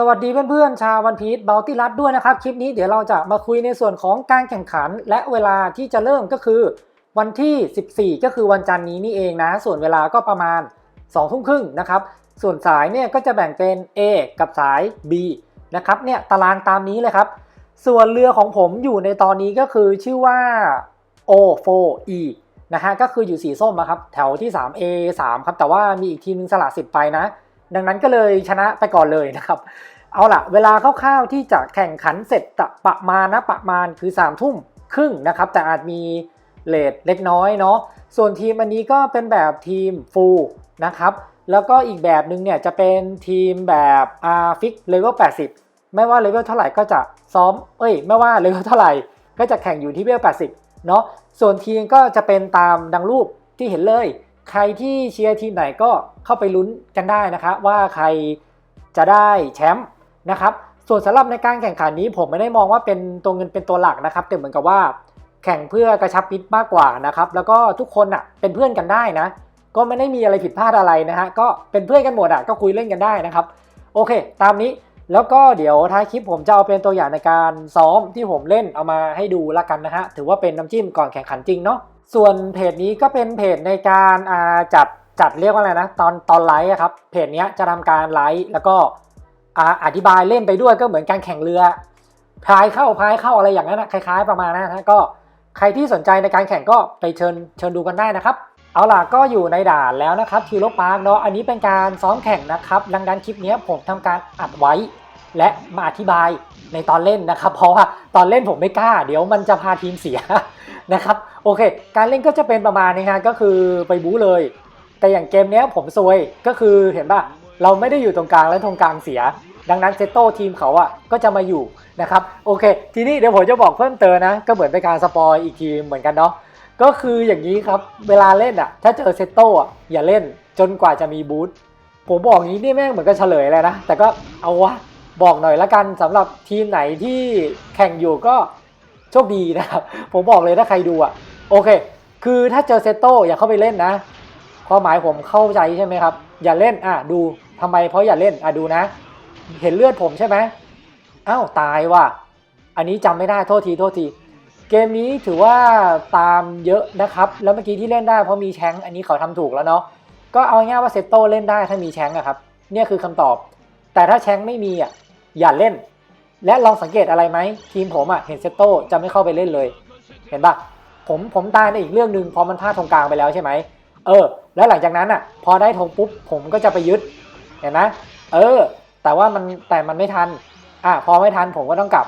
สวัสดีเพื่อนๆชาววันพีชเบลตี้รัดด้วยนะครับ คลิปนี้เดี๋ยวเราจะมาคุยในส่วนของการแข่งขัน และเวลาที่จะเริ่มก็คือ วันที่ 14 ก็คือวันจันทร์นี้นี่เองนะ ส่วนเวลาก็ประมาณ2ทุ่มครึ่งนะครับ ส่วนสายเนี่ยก็จะแบ่งเป็น A กับสาย B นะครับเนี่ยตารางตามนี้เลยครับ ส่วนเรือของผมอยู่ในตอนนี้ก็คือชื่อว่า O4E นะฮะก็คืออยู่สีส้มอะครับแถวที่ 3A 3 ครับแต่ว่ามีอีกทีมนึงสละสิทธิ์ไปนะ ดังนั้นก็เลยชนะไปก่อนเลยนะครับ เอาล่ะ เวลาคร่าวๆที่จะแข่งขันเสร็จประมาณนะประมาณคือ3ามทุ่มครึ่งนะครับ แต่อาจมีเลทเล็กน้อยเนาะส่วนทีมอันนี้ก็เป็นแบบทีมฟูลนะครับ แล้วก็อีกแบบหนึ่งเนี่ยจะเป็นทีมแบบอาฟิกเลเวล80 ไม่ว่าเลเวลเท่าไหร่ก็จะซ้อม เอ้ย ไม่ว่าเลเวลเท่าไหร่ก็จะแข่งอยู่ที่เลเวล80 เนาะส่วนทีมก็จะเป็นตามดังรูปที่เห็นเลย ใครที่เชียร์ทีมไหนก็เข้าไปลุ้นกันได้นะครับว่าใครจะได้แชมป์นะครับ ส่วนสำหรับในการแข่งขันนี้ผมไม่ได้มองว่าเป็นตัวเงินเป็นตัวหลักนะครับ แต่เหมือนกับว่า แข่งเพื่อกระชับมิตรมากกว่านะครับ แล้วก็ทุกคนอะเป็นเพื่อนกันได้นะ ก็ไม่ได้มีอะไรผิดพลาดอะไรนะฮะก็เป็นเพื่อนกันหมดอะก็คุยเล่นกันได้นะครับ โอเค ตามนี้ แล้วก็เดี๋ยวท้ายคลิปผมจะเอาเป็นตัวอย่างในการซ้อมที่ผมเล่นเอามาให้ดูละกันนะฮะ ถือว่าเป็นน้ำจิ้มก่อนแข่งขันจริงเนาะ ส่วนเพจนี้ก็เป็นเพจในการจัดจัดเรียกว่าอะไรนะ ตอนตอนไลฟ์ครับ เพจนี้จะทำการไลฟ์แล้วก็อธิบายเล่นไปด้วยก็เหมือนการแข่งเรือพายเข้าพายเข้าอะไรอย่างนั้นนะคล้าย ๆ ประมาณนั้นนะก็ใครที่สนใจในการแข่งก็ไปเชิญเชิญดูกันได้นะครับ เอาล่ะก็อยู่ในด่านแล้วนะครับทิวโลปาร์กเนาะอันนี้เป็นการซ้อมแข่งนะครับดังนั้นคลิปนี้ผมทำการอัดไว้ และมาอธิบายในตอนเล่นนะครับ เพราะว่าตอนเล่นผมไม่กล้า เดี๋ยวมันจะพาทีมเสียนะครับโอเค การเล่นก็จะเป็นประมาณนี้ฮะก็คือไปบู๊เลย แต่อย่างเกมนี้ผมซวยก็คือเห็นป่ะเราไม่ได้อยู่ตรงกลางและตรงกลางเสีย ดังนั้นเซตโต้ทีมเขาอะก็จะมาอยู่นะครับโอเค ทีนี้เดี๋ยวผมจะบอกเพิ่มเติมนะ ก็เหมือนเป็นการสปอยอีกทีเหมือนกันเนาะ ก็คืออย่างนี้ครับ เวลาเล่นอะ ถ้าเจอเซตโต้อะอย่าเล่นจนกว่าจะมีบูทผมบอกอย่างนี้นี่แม่งเหมือนกับเฉลยเลยนะ แต่ก็เอาวะบอกหน่อยละกันสำหรับทีมไหนที่แข่งอยู่ก็โชคดีนะครับ ผมบอกเลยถ้าใครดูอะ โอเค คือถ้าเจอเซตโต้อย่าเข้าไปเล่นนะความหมายผมเข้าใจใช่ไหมครับ อย่าเล่นอะดูทำไมเพราะอย่าเล่นอะดูนะ เห็นเลือดผมใช่ไหมอ้าวตายว่ะอันนี้จำไม่ได้โทษทีโทษที เกมนี้ถือว่าตามเยอะนะครับ แล้วเมื่อกี้ที่เล่นได้เพราะมีแชงอันนี้เขาทำถูกแล้วเนาะ ก็เอาง่ายว่าเซตโต้เล่นได้ถ้ามีแชงอะครับ เนี่ยคือคำตอบ แต่ถ้าแชงไม่มีอะอย่าเล่น และลองสังเกตอะไรไหมทีมผมอะเห็นเซตโต้จะไม่เข้าไปเล่นเลย เห็นปะผมผมตายในอีกเรื่องหนึ่งพอมันพลาดธงกลางไปแล้วใช่ไหม เออ แล้วหลังจากนั้นอะพอได้ธงปุ๊บผมก็จะไปยึด เห็นไหมเออ แต่ว่ามันแต่มันไม่ทัน อะพอไม่ทันผมก็ต้องกลับ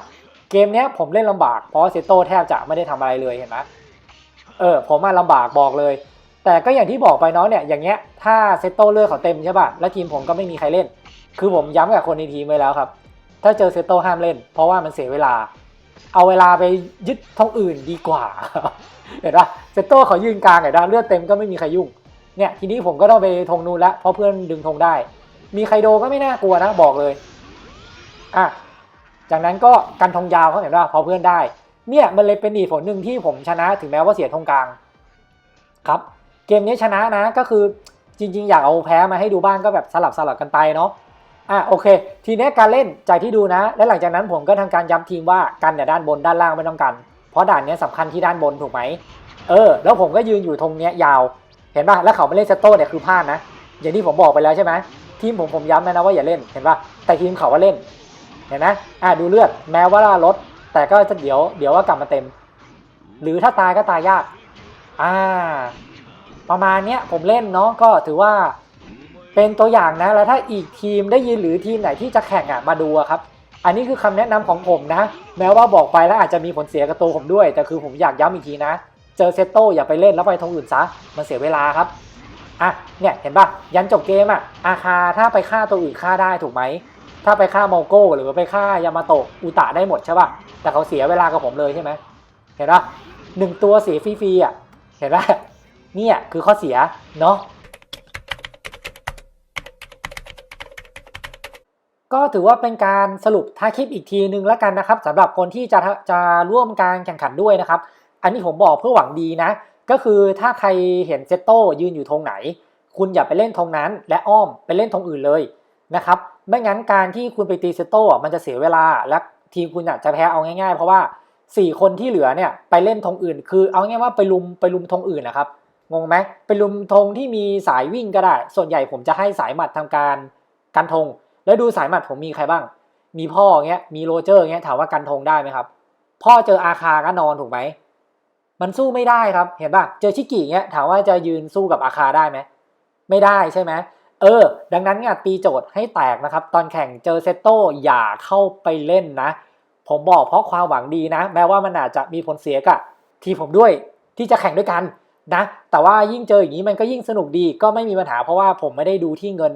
เกมเนี้ยผมเล่นลำบากเพราะว่าเซโต้แทบจะไม่ได้ทำอะไรเลยเห็นไหมเออผมมาลำบากบอกเลย แต่ก็อย่างที่บอกไปเนาะเนี่ยอย่างเงี้ยถ้าเซโต้เลือกเขาเต็มใช่ป่ะแล้วทีมผมก็ไม่มีใครเล่น คือผมย้ำกับคนในทีมไว้แล้วครับ ถ้าเจอเซโต้ห้ามเล่น เพราะว่ามันเสียเวลา เอาเวลาไปยึดท้องอื่นดีกว่าเห็นปะเซโต้เขายืนกลางเห็นปะเลือดเต็มก็ไม่มีใครยุ่งเนี่ยทีนี้ผมก็ต้องไปธงนู้นละเพราะเพื่อนดึงธงได้ มีใครโดก็ไม่น่ากลัวนะบอกเลยอะ จากนั้นก็กันธงยาวเขาเห็นว่าพอเพื่อนได้ เนี่ยมันเลยเป็นอีกผลหนึ่งที่ผมชนะถึงแม้ว่าเสียธงกลางครับเกมนี้ชนะนะก็คือจริง ๆ อยากเอาแพ้มาให้ดูบ้างก็แบบสลับสลับกันไปเนาะอะโอเค ทีนี้การเล่นจากที่ดูนะ และหลังจากนั้นผมก็ทำการย้ำทีมว่ากันแต่ด้านบนด้านล่างไม่ต้องกัน เพราะด่านนี้สำคัญที่ด้านบนถูกไหมเออ แล้วผมก็ยืนอยู่ตรงเนี้ยยาว เห็นป่ะแล้วเขาไม่เล่นเซตโต้เนี่ยคือพลาดนะอย่างที่ผมบอกไปแล้วใช่ไหมทีมผมผมย้ำนะนะว่าอย่าเล่นเห็นป่ะแต่ทีมเขาว่าเล่น เห็นไหมอะดูเลือดแม้ว่าลด แต่ก็จะเดี๋ยวเดี๋ยวว่ากลับมาเต็ม หรือถ้าตายก็ตายยาก อ่า ประมาณเนี้ยผมเล่นเนาะก็ถือว่าเป็นตัวอย่างนะแล้วถ้าอีกทีมได้ยินหรือทีมไหนที่จะแข่งอะมาดูครับ อันนี้คือคำแนะนำของผมนะ แม้ว่าบอกไปแล้วอาจจะมีผลเสียกับตัวผมด้วย แต่คือผมอยากย้ำอีกทีนะ เจอเซตโต้อย่าไปเล่นแล้วไปทงอื่นซะมันเสียเวลาครับอะเนี่ยเห็นปะยันจบเกมอะอาคาถ้าไปฆ่าตัวอื่นฆ่าได้ถูกไหม ถ้าไปฆ่าโมโก้หรือไปฆ่ายามาโตะอุตะได้หมดใช่ปะแต่เขาเสียเวลากับผมเลยใช่ไหมเห็นปะหนึ่งตัวเสียฟรีๆอะ เห็นปะเนี่ยคือข้อเสียเนาะ ก็ถือว่าเป็นการสรุปท้าคลิปอีกทีนึงแล้วกันนะครับสำหรับคนที่จะจะร่วมการแข่งขันด้วยนะครับ อันนี้ผมบอกเพื่อหวังดีนะ ก็คือถ้าใครเห็นเซตโต้ยืนอยู่ธงไหน คุณอย่าไปเล่นธงนั้น และอ้อมไปเล่นธงอื่นเลยนะครับ ไม่งั้นการที่คุณไปตีเซตโต้มันจะเสียเวลา และทีมคุณอะจะแพ้เอาง่ายๆ เพราะว่าสี่คนที่เหลือเนี่ยไปเล่นธงอื่น คือเอาง่ายๆว่าไปลุมไปลุมธงอื่นนะครับงงไหมไปลุมธงที่มีสายวิ่งก็ได้ ส่วนใหญ่ผมจะให้สายหมัดทำการกันธงแล้วดูสายหมัดผมมีใครบ้าง มีพ่อเงี้ยมีโรเจอร์เงี้ยถามว่ากันธงได้ไหมครับ พ่อเจออาคาก็นอนถูกไหมมันสู้ไม่ได้ครับเห็นป่ะเจอชิกิเงี้ยถามว่าจะยืนสู้กับอาคาได้ไหมไม่ได้ใช่ไหม เออ ดังนั้นเนี่ยตีโจทย์ให้แตกนะครับ ตอนแข่งเจอเซตโต้อย่าเข้าไปเล่นนะ ผมบอกเพราะความหวังดีนะ แม้ว่ามันอาจจะมีผลเสียกับทีผมด้วยที่จะแข่งด้วยกันนะ แต่ว่ายิ่งเจออย่างนี้มันก็ยิ่งสนุกดีก็ไม่มีปัญหาเพราะว่าผมไม่ได้ดูที่เงิน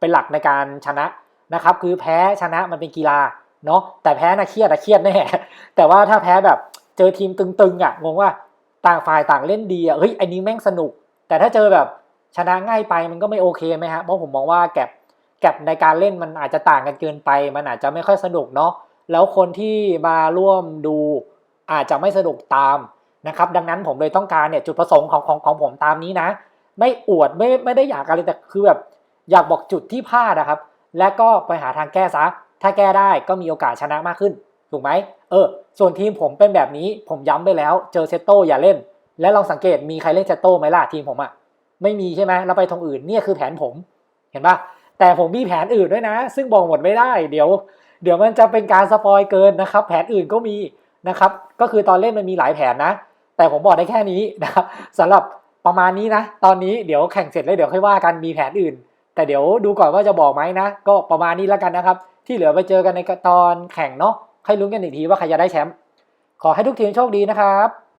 เป็นหลักในการชนะนะครับ คือแพ้ชนะมันเป็นกีฬาเนาะแต่แพ้นะเครียดอะเครียดแน่แต่ว่าถ้าแพ้แบบเจอทีมตึงๆอะงงว่าต่างฝ่ายต่างเล่นดีอะเฮ้ยอันนี้แม่งสนุก แต่ถ้าเจอแบบ ชนะง่ายไปมันก็ไม่โอเคไหมฮะเพราะผมมองว่าแก็บแก็บในการเล่นมันอาจจะต่างกันเกินไป มันอาจจะไม่ค่อยสนุกเนาะแล้วคนที่มาร่วมดูอาจจะไม่สนุกตามนะครับดังนั้นผมเลยต้องการเนี่ยจุดประสงค์ของของของผมตามนี้นะ ไม่อวดไม่ไม่ได้อยากอะไรแต่คือแบบอยากบอกจุดที่พลาดนะครับ และก็ไปหาทางแก้ซะ ถ้าแก้ได้ก็มีโอกาสชนะมากขึ้น ถูกไหมเออ ส่วนทีมผมเป็นแบบนี้ผมย้ำไปแล้ว เจอเซตโต้อย่าเล่น และลองสังเกตมีใครเล่นเซตโต้ไหมล่ะทีมผมอะ ไม่มีใช่ไหมแล้วไปทางอื่นเนี่ยคือแผนผมเห็นปะแต่ผมมีแผนอื่นด้วยนะ ซึ่งบอกหมดไม่ได้ เดี๋ยว เดี๋ยวมันจะเป็นการสปอยเกินนะครับ แผนอื่นก็มีนะครับ ก็คือตอนเล่นมันมีหลายแผนนะ แต่ผมบอกได้แค่นี้นะครับสำหรับประมาณนี้นะ ตอนนี้เดี๋ยวแข่งเสร็จแล้วเดี๋ยวค่อยว่ากันมีแผนอื่น แต่เดี๋ยวดูก่อนว่าจะบอกไหมนะ ก็ประมาณนี้แล้วกันนะครับ ที่เหลือไปเจอกันในตอนแข่งเนาะให้ลุ้นกันอีกทีว่าใครจะได้แชมป์ขอให้ทุกทีมโชคดีนะครับ